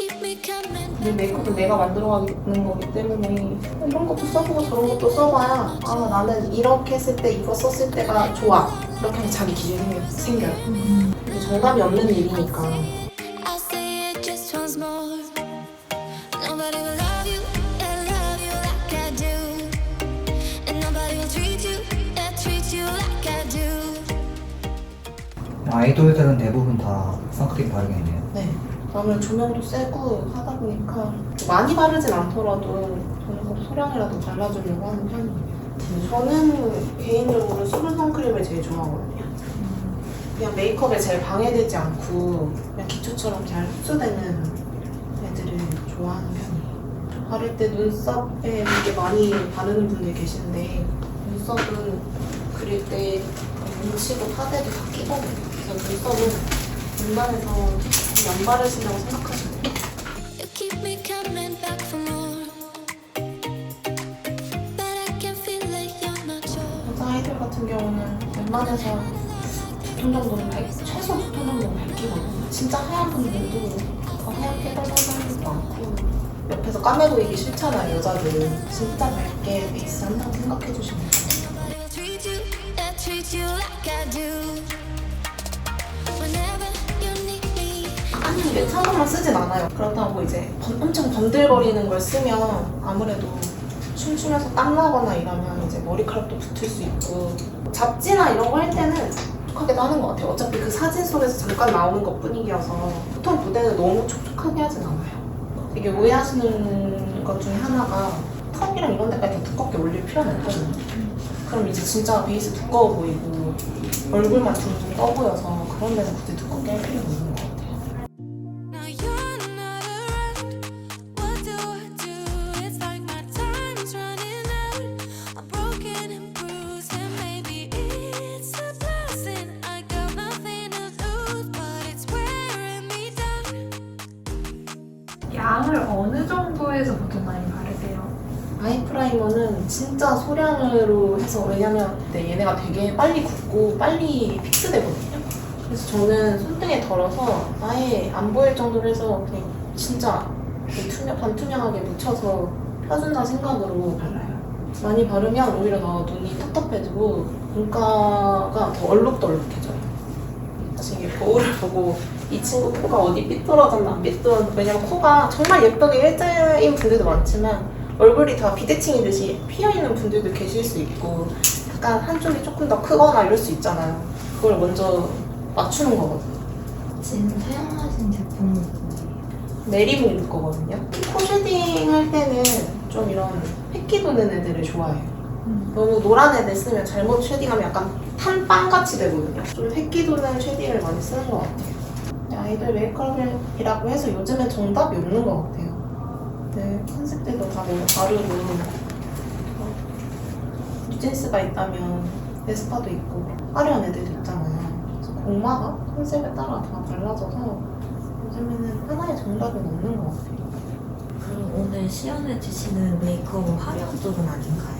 이 메이크업은 내가 만들어가는 거기 때문에 이런 것도 써보고 저런 것도 써봐야 아 나는 이렇게 했을 때 이거 썼을 때가 좋아 이렇게 하면 자기 기준이 생겨, 생겨요 근데 정답이 없는 일이니까 I'll say it just once more Nobody will love you, yeah, love you like I do And nobody will treat you, yeah, treat you like I do 아이돌들은 대부분 다 선크림 바르겠네요. 네 저는 조명도 세고 하다 보니까 많이 바르진 않더라도 저는 꼭 소량이라도 발라주려고 하는 편이에요 저는 개인적으로 수분 선크림을 제일 좋아하거든요 그냥 메이크업에 제일 방해되지 않고 그냥 기초처럼 잘 흡수되는 애들을 좋아하는 편이에요. 바를 때 눈썹에 되게 많이 바르는 분들 계시는데 눈썹은 그릴 때 뭉치고 파데도 다 끼거든요. 그래서 눈썹은 웬만해서 안 not sure 여자 아이돌 같은 경우는 웬만해서 두톤 정도는 밝, 최소 두톤 정도는 밝히거든요. 진짜 하얀 분들도 더 하얗게 발라는 사람도 많고 옆에서 까매 보이기 싫잖아요, 여자들은. 진짜 밝게 베이스 한다고 생각해 주시면 돼요. 이게 찬것만 쓰진 않아요. 그렇다고 이제 번- 엄청 번들거리는 걸 쓰면 아무래도 춤추면서 땀나거나 이러면 이제 머리카락도 붙을 수 있고 잡지나 이런 거 할 때는 촉촉하게도 하는 것 같아요. 어차피 그 사진 속에서 잠깐 나오는 것 뿐이어서 보통 무대는 너무 촉촉하게 하진 않아요. 되게 오해하시는 것 중에 하나가 턱이랑 이런 데까지 더 두껍게 올릴 필요는 없거든요. 그럼 이제 진짜 베이스 두꺼워 보이고 얼굴만 둥둥 떠 보여서 그런 데는 굳이 두껍게 할 필요가 없는 것. 프라이머는 진짜 소량으로 해서 왜냐면 네, 얘네가 되게 빨리 굳고 빨리 픽스되거든요. 그래서 저는 손등에 덜어서 아예 안 보일 정도로 해서 그냥 진짜 그 투명, 반투명하게 묻혀서 펴준다 생각으로 발라요. 많이 바르면 오히려 더 눈이 텁텁해지고 눈가가 더 얼룩덜룩해져요. 사실 이게 거울을 보고 이 친구 코가 어디 삐뚤어졌나 안 삐뚤어졌나 왜냐면 코가 정말 예쁘게 일자인 분들도 많지만 얼굴이 다 비대칭이듯이 피어있는 분들도 계실 수 있고 약간 한쪽이 조금 더 크거나 이럴 수 있잖아요. 그걸 먼저 맞추는 거거든요. 지금 사용하신 제품은 뭐예요? 내리봉 거거든요. 코 쉐딩 할 때는 좀 이런 획기 도는 애들을 좋아해요. 너무 노란 애들 쓰면 잘못 쉐딩하면 약간 탄빵같이 되거든요. 좀 획기 도는 쉐딩을 많이 쓰는 것 같아요. 아이돌 메이크업이라고 해서 요즘엔 정답이 없는 것 같아요 네, 컨셉들도 다 너무 다르고 어, 뉴진스가 있다면 에스파도 있고 화려한 애들도 있잖아요 그래서 공마가 컨셉에 따라 다 달라져서 요즘에는 하나의 정답은 없는 것 같아요 그럼 오늘 시연해 주시는 메이크업은 화장 쪽은 아닌가요?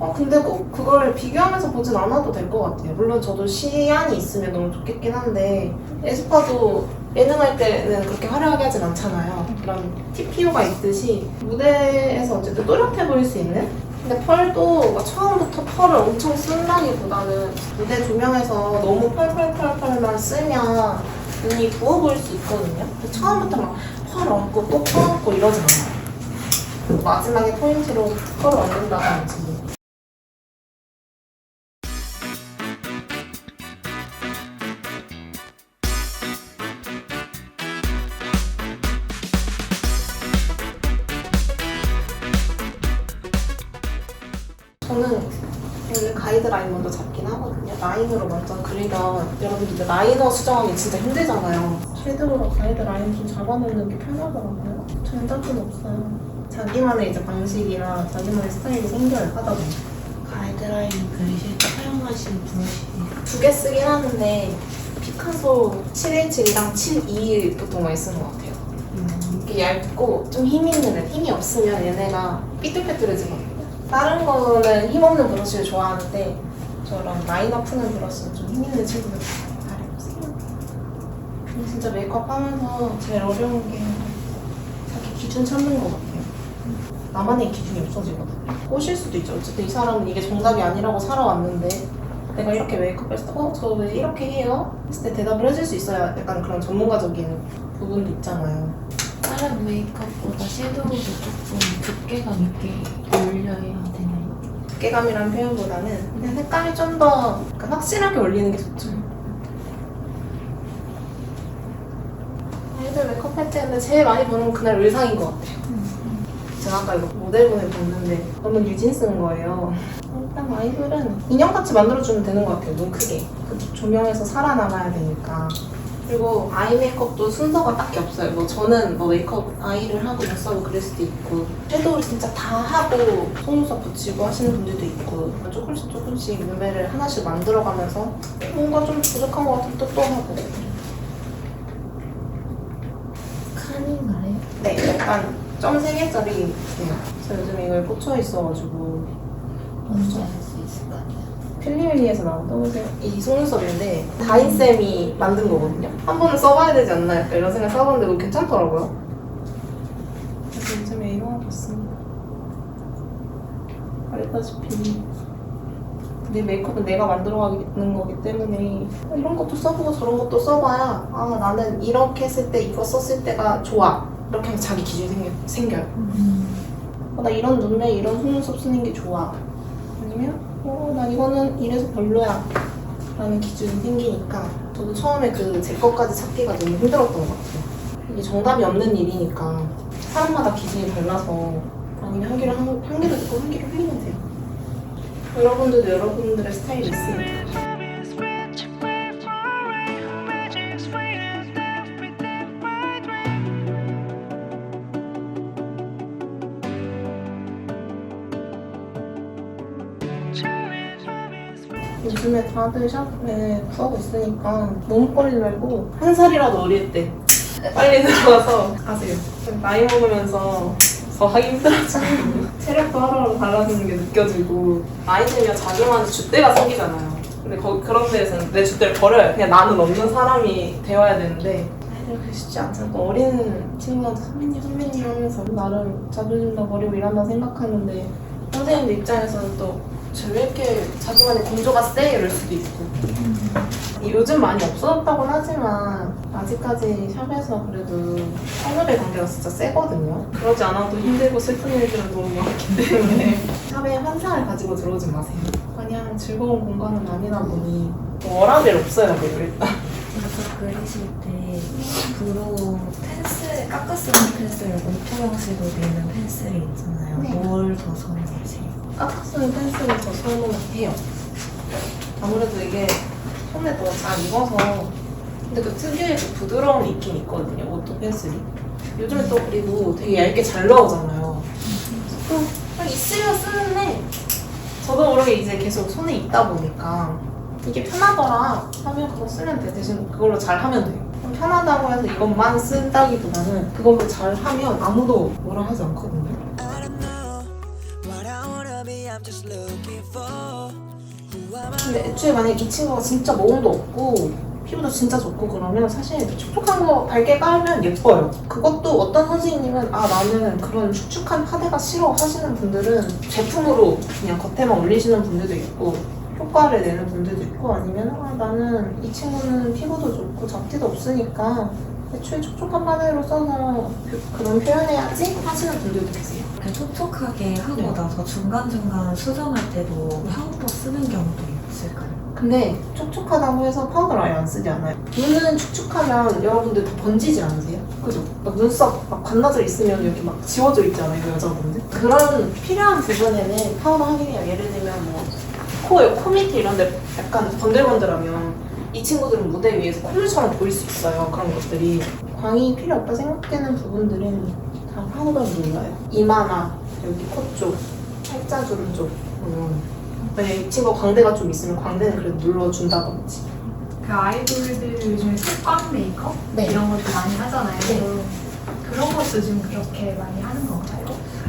어, 근데 뭐 그걸 비교하면서 보진 않아도 될 것 같아요. 물론 저도 시안이 있으면 너무 좋겠긴 한데 에스파도 예능할 때는 그렇게 화려하게 하진 않잖아요. 그런 TPO가 있듯이 무대에서 어쨌든 또렷해 보일 수 있는 근데 펄도 막 처음부터 펄을 엄청 쓴다기보다는 무대 조명에서 너무 펄펄펄펄만 쓰면 눈이 부어 보일 수 있거든요. 처음부터 막 펄 얹고 또 펄 얹고 이러지 않아요. 마지막에 포인트로 펄을 얹는다든지 라인으로 먼저 그리면 여러분들 라이너 수정하기 진짜 힘들잖아요. 섀도우로 가이드 라인 좀 잡아놓는 게 편하더라고요. 장단점 없어요. 자기만의 이제 방식이나 자기만의 스타일이 생겨요, 하다 보면. 가이드라인 그리실 때 사용하신 브러쉬 두 개 쓰긴 하는데 피카소 717이랑 72 보통 많이 쓰는 것 같아요. 이게 얇고 좀 힘 있는 애, 힘이 없으면 얘네가 삐뚤빼뚤해지거든요. 다른 거는 힘 없는 브러쉬를 좋아하는데 저런 라이너 푸는 브러쉬는 좀힘 있는 친구들 잘 해보세요. 근데 진짜 메이크업 하면서 제일 어려운 게 기준 찾는 것 같아요. 나만의 기준이 없어지거든요. 꼬실 수도 있죠. 어쨌든 이 사람은 이게 정답이 아니라고 살아왔는데 내가 이렇게 메이크업 했을 때, 어, 저 왜 이렇게 해요? 했을 때 대답을 해줄 수 있어야 약간 그런 전문가적인 부분도 있잖아요. 다른 메이크업보다 섀도우도 조금 두께감 있게 올려야 두께감이라는 표현보다는 그냥 색감이 좀 더 확실하게 올리는 게 좋죠. 아이들 메이크업 할 때는 제일 많이 보는 건 그날 의상인 것 같아요. 제가 아까 이거 모델분을 봤는데 너무 유진 쓴 거예요. 일단 아이돌은 인형같이 만들어주면 되는 것 같아요. 눈 크게. 그 조명에서 살아남아야 되니까. 그리고 아이 메이크업도 순서가 딱히 없어요. 뭐 저는 뭐 메이크업 아이를 하고 못 써고 그럴 수도 있고 섀도우를 진짜 다 하고 속눈썹 붙이고 하시는 분들도 있고 조금씩 조금씩 눈매를 하나씩 만들어가면서 뭔가 좀 부족한 것 같으면 또또 하고 칸인가요? 네 약간 점 3개짜리 그래서 요즘 이거에 꽂혀 있어가지고 먼저 할수 있을 것 같아요. 필리밀리에서 나온 떠보세요. 이 속눈썹인데 다인쌤이 만든 거거든요. 한 번은 써봐야 되지 않나 약간 이런 생각 써봤는데 그거 괜찮더라고요. 그래서 요즘에 이거 하고 있습니다. 말했다시피 내 메이크업은 내가 만들어가는 거기 때문에 이런 것도 써보고 저런 것도 써봐야 아 나는 이렇게 했을 때 이거 썼을 때가 좋아 이렇게 하면 자기 기준이 생겨, 생겨요. 음. 어, 나 이런 눈매, 이런 속눈썹 쓰는 게 좋아. 아니면, 어, 나 이거는 이래서 별로야. 라는 기준이 생기니까. 저도 처음에 그 제 것까지 찾기가 너무 힘들었던 것 같아요. 이게 정답이 없는 일이니까. 사람마다 기준이 달라서. 아니면 한 개를, 한, 한 개를 듣고 한 개를 흘리면 돼요. 여러분들도 여러분들의 스타일이 있으니까. 요즘에 다들 샵에 구하고 있으니까 빨리 말고 한 살이라도 어릴 때 빨리 들어가서 가세요. 나이 먹으면서 더 하기 힘들어지고 체력도 하루하루 달라지는 게 느껴지고 나이 들면 자기만의 줏대가 생기잖아요. 근데 거, 그런 데에서는 내 줏대를 버려요. 그냥 나는 없는 사람이 되어야 되는데 그게 쉽지 않잖아. 또 어린 친구한테 선배님 선배님 하면서 나름 자존심도 버리고 일한다 생각하는데 선생님들 입장에서는 또 쟤왜 이렇게 자기만의 공조가 세? 이럴 수도 있고. 요즘 많이 없어졌다고는 하지만 아직까지 샵에서 그래도 선후배 관계가 진짜 세거든요. 그러지 않아도 힘들고 슬픈 일들은 너무 많기 때문에. 샵에 환상을 가지고 들어오지 마세요. 그냥 즐거운 공간은 아니다 보니 뭐 워라벨 없어요 뭐 일단 그래서 그리실 때 브로우 펜슬, 깎아 쓰는 펜슬, 노트 형식으로 되는 펜슬이 있잖아요. 네. 뭘 더 선호하세요? 깎아쓰는 펜슬을 더 선호해요. 아무래도 이게 손에 더 잘 익어서 근데 그 특유의 그 부드러운 익힘이 있거든요. 오토 펜슬이. 요즘에 또 그리고 되게 얇게 잘 나오잖아요. 또 그냥 있으면 쓰는데 저도 모르게 이제 계속 손에 있다 보니까 이게 편하더라 하면 그거 쓰면 돼. 대신 그걸로 잘 하면 돼요. 편하다고 해서 이것만 쓴다기보다는 그걸로 잘 하면 아무도 뭐라 하지 않거든요. 근데 애초에 만약에 이 친구가 진짜 모공도 없고 피부도 진짜 좋고 그러면 사실 촉촉한 거 밝게 깔면 예뻐요. 그것도 어떤 선생님은 아 나는 그런 축축한 파데가 싫어 하시는 분들은 제품으로 그냥 겉에만 올리시는 분들도 있고 효과를 내는 분들도 있고 아니면 아 나는 이 친구는 피부도 좋고 잡티도 없으니까 애초에 촉촉한 파데로 써서 그- 그런 표현해야지 하시는 분들도 계세요. 그냥 촉촉하게 하고 네. 나서 중간중간 수정할 때도 파우더 쓰는 경우도 있을까요? 근데 촉촉하다고 해서 파우더를 아예 안 쓰지 않아요. 눈은 축축하면 여러분들 다 번지지 않으세요? 그죠? 막 눈썹 막 반나절 있으면 여기 막 지워져 있잖아요, 여자분들. 그런 필요한 부분에는 파우더 하긴 해요. 예를 들면 뭐 코, 코 밑에 이런 데 약간 번들번들하면 이 친구들은 무대 위에서 콧물처럼 보일 수 있어요. 그런 것들이. 광이 필요 없다 생각되는 부분들은 다 파우더로 눌러요. 이마나 여기 코 쪽, 팔자주름 쪽. 음. 만약에 이 친구가 광대가 좀 있으면 광대는 그래도 눌러준다든지. 그 아이돌들 요즘에 색감 메이크업 네. 이런 것도 많이 하잖아요. 네. 그런 것도 지금 그렇게 많이 하는 건가요?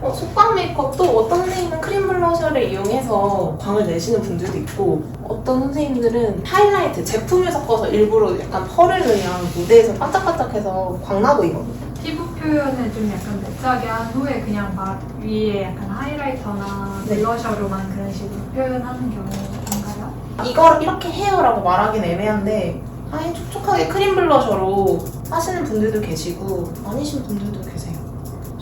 어, 속광 메이크업도 어떤 선생님은 크림 블러셔를 이용해서 광을 내시는 분들도 있고 어떤 선생님들은 하이라이트 제품을 섞어서 일부러 약간 펄을 그냥 무대에서 반짝반짝해서 광나 보이거든요. 피부 표현 표현을 좀 약간 매트하게 한 후에 그냥 막 위에 약간 하이라이터나 네. 블러셔로만 그런 식으로 표현하는 경우인가요? 이걸 이렇게 해요라고 말하기는 애매한데 아예 촉촉하게 크림 블러셔로 하시는 분들도 계시고 아니신 분들도 계세요.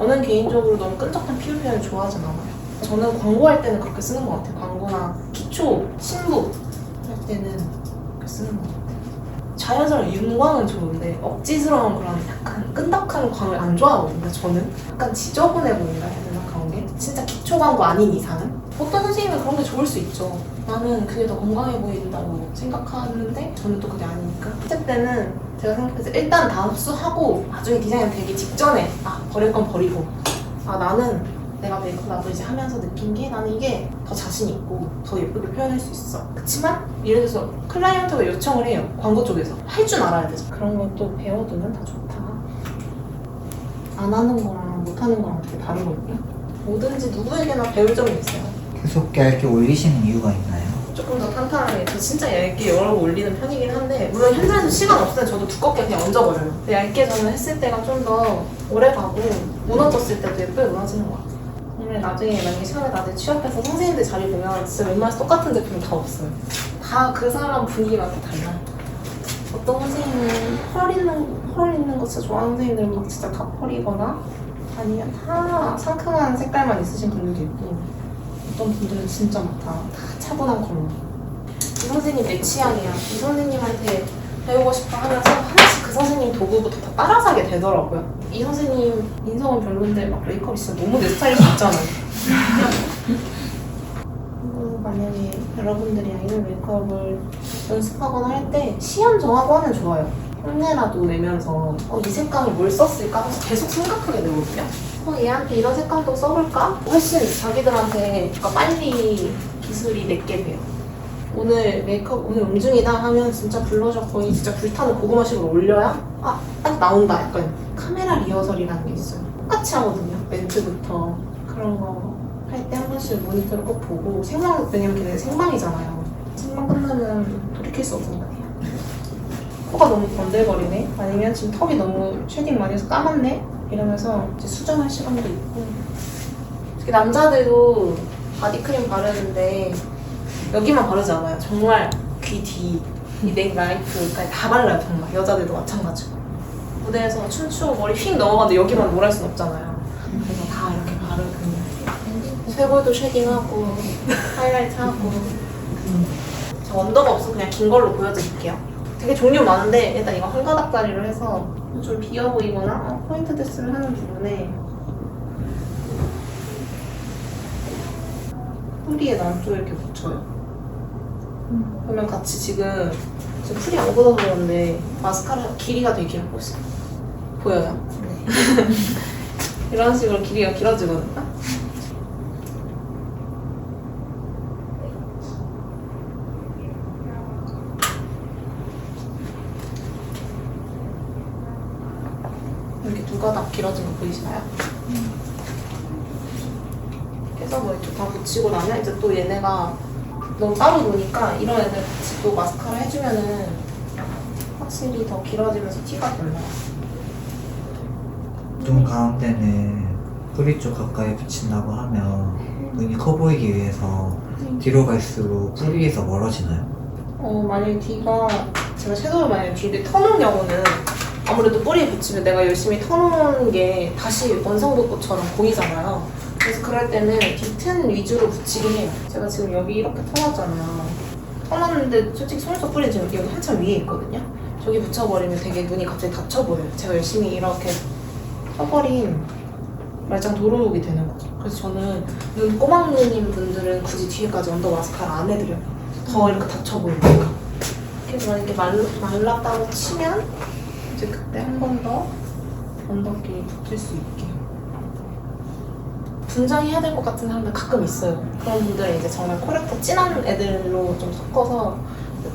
저는 개인적으로 너무 끈적한 피부 표현을 좋아하진 않아요. 저는 광고할 때는 그렇게 쓰는 것 같아요. 광고나 기초, 신부 할 때는 그렇게 쓰는 것 같아요. 자연스러운 윤광은 좋은데 억지스러운 그런 약간 끈덕한 광을 안 좋아하거든요. 저는 약간 지저분해 보인다 해야 되나 그런 게 진짜 기초 광고 아닌 이상은 어떤 선생님은 그런 게 좋을 수 있죠. 나는 그게 더 건강해 보인다고 생각하는데 저는 또 그게 아니니까. 첫째 때는 제가 때 일단 다 흡수하고 나중에 디자인 되기 직전에 아 버릴 건 버리고 아 나는 내가 메이크업 나도 이제 하면서 느낀 게 나는 이게 더 자신 있고 더 예쁘게 표현할 수 있어. 그렇지만 예를 들어서 클라이언트가 요청을 해요. 광고 쪽에서 할 줄 알아야 되죠. 그런 것도 배워두면 다 좋다. 안 하는 거랑 못 하는 거랑 되게 다르거든요. 뭐든지 누구에게나 배울 점이 있어요. 계속 얇게 올리시는 이유가 있나요? 조금 더 탄탄하게 저 진짜 얇게 여러 번 올리는 편이긴 한데 물론 현장에서 시간 없을 때 저도 두껍게 그냥 얹어버려요. 근데 얇게 저는 했을 때가 좀 더 오래 가고 무너졌을 때도 예쁘게 무너지는 것 같아요. 왜냐면 나중에 만약에 시간에 나중에 취업해서 선생님들 자리 보면 진짜 웬만해서 똑같은 제품 다 없어요. 다 그 사람 분위기가 다 달라요. 어떤 선생님은 펄 있는, 펄 있는 거 진짜 좋아하는 선생님들은 막 진짜 다 펄이거나 아니면 다 상큼한 색깔만 있으신 분들도 있고 어떤 분들은 진짜 막다 차분한 컬러. 이 선생님 내 취향이야. 이 선생님한테 배우고 싶어 하면서 하나씩 그 선생님 도구부터 다 따라 사게 되더라고요. 이 선생님 인성은 별론데 막 메이크업이 진짜 너무 내 스타일일 수 있잖아요. 그리고 만약에 여러분들이 아이돌 메이크업을 연습하거나 할 때 시험 정하고 하면 좋아요. 흉내라도 내면서 어, 이 색감을 뭘 썼을까 하면서 계속 생각하게 되거든요. 어, 얘한테 이런 색감도 써볼까? 훨씬 자기들한테 뭔가 빨리 기술이 내게 돼요. 오늘 메이크업, 오늘 음중이다 하면 진짜 블러셔 거의 진짜 불타는 고구마식으로 올려야 아, 딱 나온다. 약간 카메라 리허설이라는 게 있어요. 똑같이 하거든요. 멘트부터 그런 거 할 때 한 번씩 모니터를 꼭 보고 생방, 왜냐면 걔네 생방이잖아요. 생방 끝나면 돌이킬 수 없는 거 아니에요. 코가 너무 번들거리네? 아니면 지금 턱이 너무 쉐딩 많이 해서 까맣네? 이러면서 이제 수정할 시간도 있고. 특히 남자들도 바디크림 바르는데 여기만 바르지 않아요. 정말 귀 뒤, 이 넥 라이프까지 다 발라요 정말. 여자들도 마찬가지고 무대에서 춤추고 머리 휙 넘어가는데 여기만 뭘할순 없잖아요. 그래서 다 이렇게 바르고. 쇄골도 쉐딩하고 하이라이트 하고. 저 언더가 없어 그냥 긴 걸로 보여드릴게요 되게 종류 많은데 일단 이거 한 가닥짜리로 해서 좀 비어 보이거나 어, 포인트 됐으면 하는 부분에 뿌리에 남쪽 이렇게 붙여요. 그러면 같이 지금 지금 풀이 안 굳어서 그런데 마스카라 길이가 되게 길어 보이세요? 보여요? 이런 식으로 길이가 길어지거든요. 이렇게 두 가닥 길어진 거 보이시나요? 그래서 뭐 이렇게 다 붙이고 나면 이제 또 얘네가 너무 따로 노니까 이런 애들 같이 또 마스카라 해주면은 확실히 더 길어지면서 티가 덜 나요. 눈 가운데는 뿌리 쪽 가까이 붙인다고 하면 눈이 커 보이기 위해서 뒤로 갈수록 뿌리에서 멀어지나요? 어, 만약에 D가 제가 섀도우를 만약에 뒤에 터놓은 경우는 아무래도 뿌리에 붙이면 내가 열심히 터놓은 게 다시 원상복구처럼 보이잖아요. 그래서 그럴 때는 뒤튼 위주로 붙이긴 해요. 제가 지금 여기 이렇게 터놨잖아요. 터놨는데 솔직히 속눈썹 뿌리 지금 여기 한참 위에 있거든요. 저기 붙여버리면 되게 눈이 갑자기 닫혀 보여요. 제가 열심히 이렇게 펴버린 말짱 도루묵이 되는 거죠. 그래서 저는 눈 꼬막 눈인 분들은 굳이 뒤에까지 언더 마스카라 안 해드려요. 더 이렇게 닫혀 보이니까. 그래서 만약에 말, 말랐다고 치면 이제 그때 한 번 더 언더끼리 붙일 수 있게. 분장해야 될 것 같은 사람들 가끔 있어요. 그런 분들은 이제 정말 코렉터 진한 애들로 좀 섞어서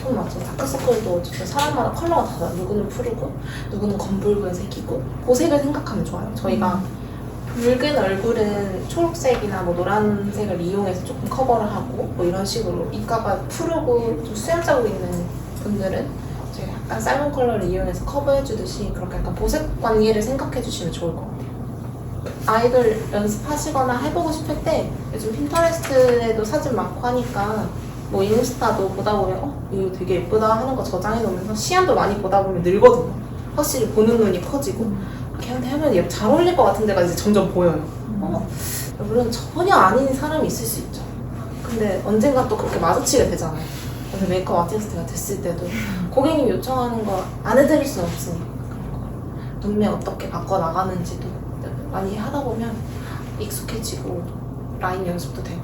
톤 맞춰서 다크서클도 어쨌든 사람마다 컬러가 달라요. 누구는 푸르고, 누구는 검붉은 색이고, 그 색을 생각하면 좋아요. 저희가 붉은 얼굴은 초록색이나 뭐 노란색을 이용해서 조금 커버를 하고 뭐 이런 식으로 입가가 푸르고 좀 수염 자국 있는 분들은 약간 삶은 컬러를 이용해서 커버해 주듯이 그렇게 약간 보색 관계를 생각해 주시면 좋을 것 같아요. 아이돌 연습하시거나 해보고 싶을 때 요즘 핀터레스트에도 사진 많고 하니까 뭐 인스타도 보다 보면 어 이거 되게 예쁘다 하는 거 저장해 놓으면서 시안도 많이 보다 보면 늘거든요. 확실히 보는 눈이 커지고 걔한테 하면 얘 잘 어울릴 것 같은 데가 이제 점점 보여요. 어 물론 전혀 아닌 사람이 있을 수 있죠. 근데 언젠가 또 그렇게 마주치게 되잖아요. 그래서 메이크업 아티스트가 됐을 때도 고객님 요청하는 거 안 해드릴 수는 없으니까 눈매 어떻게 바꿔 나가는지도 많이 하다 보면 익숙해지고 라인 연습도 되고